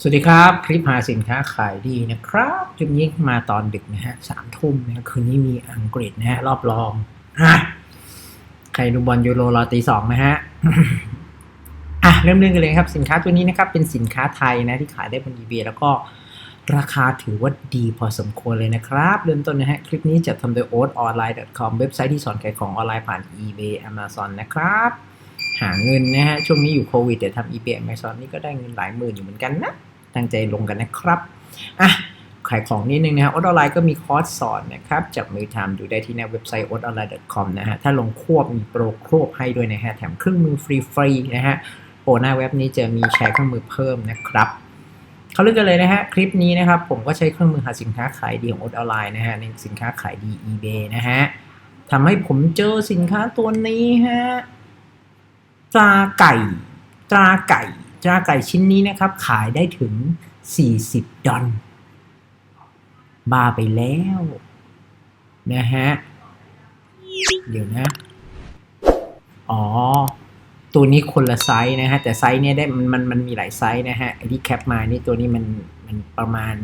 สวัสดีครับ คลิปหาสินค้าขายดีนะครับคลิปนี้มาตอนดึกนะฮะสามทุ่มนะคืนนี้มีอังกฤษนะฮะรอบรองอะใครดูบอลยูโรรอตีสองนะฮะอะเริ่มเรื่องกันเลยครับ สินค้าตัวนี้นะครับเป็นสินค้าไทยนะที่ขายได้บน eBay แล้วก็ราคาถือว่าดีพอสมควรเลยนะครับ เริ่มต้นนะฮะ คลิปนี้จะทำโดย oatonline.com เว็บไซต์ที่สอนขายของออนไลน์ผ่าน eBay Amazon นะครับ หาเงินนะฮะ ช่วงนี้อยู่โควิดแต่ทำ eBay Amazon นี่ก็ได้เงินหลายหมื่นอยู่เหมือนกันนะ ตั้งใจลงกันนะครับอะขายของนิดนึงนะฮะอออนไลน์ก็มีคอร์สสอนนะครับจากมือทำดูได้ที่หน้าเว็บไซต์ o t o n l i n e c o m นะฮะถ้าลงควบมีโปรควบให้ด้วยนะฮะแถมเครื่องมือฟรีๆนะฮะโปรหน้าเว็บนี้จะมีแชร์เครื่องมือเพิ่มนะครับเขาเลือกกันเลยนะฮะคลิปนี้นะครับผมก็ใช้เครื่องมือหาสินค้าขายดีของออนไลน์นะฮะในสินค้าขายดี eBay นะฮะทำให้ผมเจอสินค้าตัวนี้ฮะตราไก่ตราไก่ ตราไก่ชิ้นนี้นะครับ ขายได้ถึง 40 ดอลบาไปแล้ว นะฮะ เดี๋ยวนะ อ๋อ ตัวนี้คนละไซส์นะฮะ แต่ไซส์เนี่ยได้มันมันมันมีหลายไซส์นะฮะไอที่แคปมานี่ตัวนี้มันมันประมาณ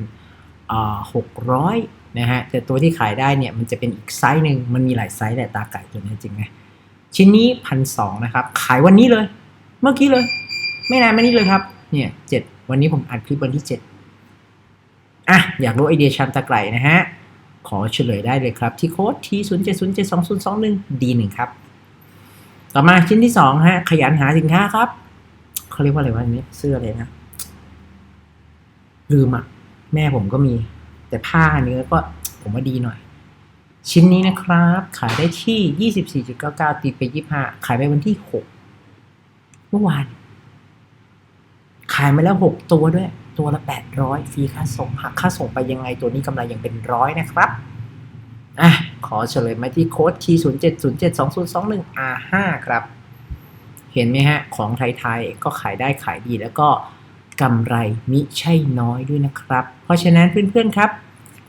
อ่าหกร้อยนะฮะ แต่ตัวที่ขายได้เนี่ยมันจะเป็นอีกไซส์หนึ่งมันมีหลายไซส์แต่ตาไก่ตัวนี้จริงไหมชิ้นนี้พันสองนะครับ ขายวันนี้เลย เมื่อกี้เลย ไม่นานมานี้เลยครับ เนี่ยเจ็ดวันนี้ผมอัดคลิปวันที่เจ็ดอะ อยากรู้ไอเดียชามตะไกรนะฮะ ขอเฉลยได้เลยครับที่โค้ด T 0 7 0 7 2 0 2 1 D 1ครับ ต่อมาชิ้นที่สองฮะ ขยันหาสินค้าครับ เขาเรียกว่าอะไรวะอันนี้เสื้ออะไรนะ ลืมอะ แม่ผมก็มี แต่ผ้าเนื้อก็ผมว่าดีหน่อยชิ้นนี้นะครับ ขายได้ที่ 24.99 ตีไป 25 ขายไปวันที่ 6 เมื่อวาน ขายมาแล้ว 6 ตัวด้วย ตัวละ 800ฟรีค่าส่งหักค่าส่งไปยังไงตัวนี้กำไรยังเป็นร้อยนะครับอะขอเฉลยมาที่โค้ด T 0 7 0 7 2 0 2 1 R 5ครับ เห็นไหมฮะ ของไทยๆก็ขายได้ขายดีแล้วก็กำไรมิใช่น้อยด้วยนะครับ เพราะฉะนั้นเพื่อนๆครับ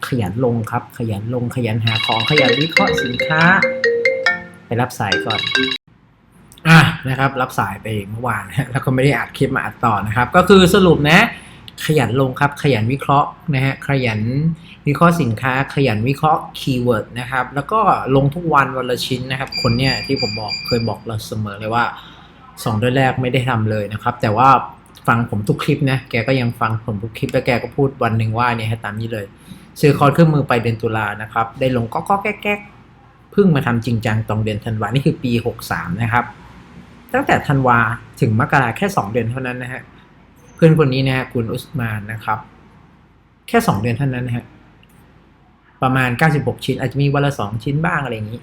ขยันลงครับ ขยันลงขยันหาของขยันวิเคราะห์สินค้า ไปรับสายก่อน นะครับ รับสายไปเมื่อวานแล้วก็ไม่ได้อัดคลิปมาอัดต่อนะครับ ก็คือสรุปนะขยันลงครับ ขยันวิเคราะห์นะฮะขยันวิเคราะห์สินค้า ขยันวิเคราะห์คีย์เวิร์ดนะครับ แล้วก็ลงทุกวันวันละชิ้นนะครับ คนเนี้ยที่ผมบอกเคยบอกเราเสมอเลยว่าสองเดือนแรกไม่ได้ทำเลยนะครับ แต่ว่าฟังผมทุกคลิปนะแกก็ยังฟังผมทุกคลิปแล้วแกก็พูดวันหนึ่งว่าเนี่ยให้ตามนี้เลย ซื้อคอร์สเครื่องมือไปเดือนตุลานะครับ ได้ลงก็ก็แก๊กแก๊กเพิ่งมาทำจริงจังตอนเดือนธันวานี่คือปี 63 นะครับ ตั้งแต่ธันวาถึงมกราแค่ 2 เดือนเท่านั้นนะฮะเพื่อนคนนี้นะฮะคุณอุสมานนะครับ แค่ 2 เดือนเท่านั้นนะฮะประมาณ 96 ชิ้น อาจจะมีวันละ 2 ชิ้นบ้างอะไรอย่างนี้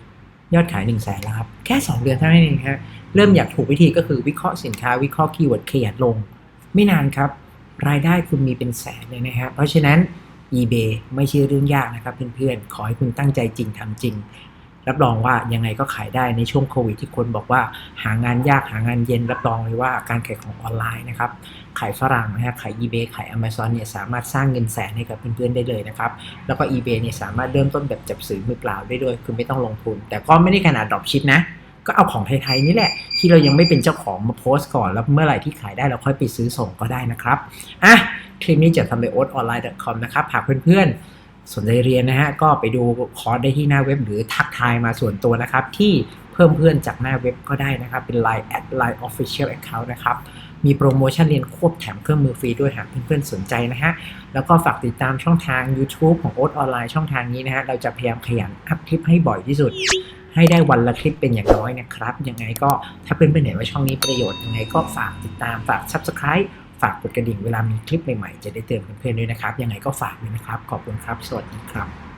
ยอดขาย1นึ่งแสนแล้วครับ แค่ 2 เดือนเท่านั้นเองฮะเริ่มอยากถูกวิธีก็คือวิเคราะห์สินค้าวิเคราะห์คีย์เวิร์ดขยันลง ไม่นานครับ รายได้คุณมีเป็นแสนเลยนะฮะเพราะฉะนั้น eBay ไม่ใช่เรื่องยากนะครับเพื่อนๆ ขอให้คุณตั้งใจจริงทำจริง รับรองว่ายังไงก็ขายได้ในช่วงโควิดที่คนบอกว่าหางานยากหางานเย็นรับรองเลยว่าการขายของออนไลน์นะครับขายฝรั่งนะฮะขาย eBay ขาย Amazon เนี่ยสามารถสร้างเงินแสนให้กับเพื่อนๆได้เลยนะครับแล้วก็ eBay เนี่ยสามารถเริ่มต้นแบบจับซื้อมือเปล่าได้ด้วย คือไม่ต้องลงทุน แต่ก็ไม่ได้ขนาดดรอปชิปนะก็เอาของไทยๆนี่แหละ ที่เรายังไม่เป็นเจ้าของมาโพสต์ก่อนแล้วเมื่อไหร่ที่ขายได้เราค่อยไปซื้อส่งก็ได้นะครับอะคลิปนี้จะทำโดย o t o n l i n e c o m นะครับหากเพื่อนๆ สนใจเรียนนะฮะก็ไปดูคอร์สได้ที่หน้าเว็บ หรือทักทายมาส่วนตัวนะครับ ที่เพิ่มเพื่อนจากหน้าเว็บก็ได้นะครับ เป็น Line at Line Official Account นะครับ มีโปรโมชั่นเรียนควบแถมเครื่องมือฟรีด้วยหากเพื่อนๆสนใจนะฮะ แล้วก็ฝากติดตามช่องทาง YouTube ของ o t Online ช่องทางนี้นะฮะ เราจะพยายามขยันอัพคลิปให้บ่อยที่สุด ให้ได้วันละคลิปเป็นอย่างน้อยนะครับ ยังไงก็ถ้าเพื่อนๆเห็นว่าช่องนี้ประโยชน์ยังไงก็ฝากติดตามฝาก Subscribe ฝากกดกระดิ่งเวลามีคลิปใหม่ๆ จะได้เตือนเพื่อนๆด้วยนะครับ ยังไงก็ฝากด้วยนะครับ ขอบคุณครับ สวัสดีครับ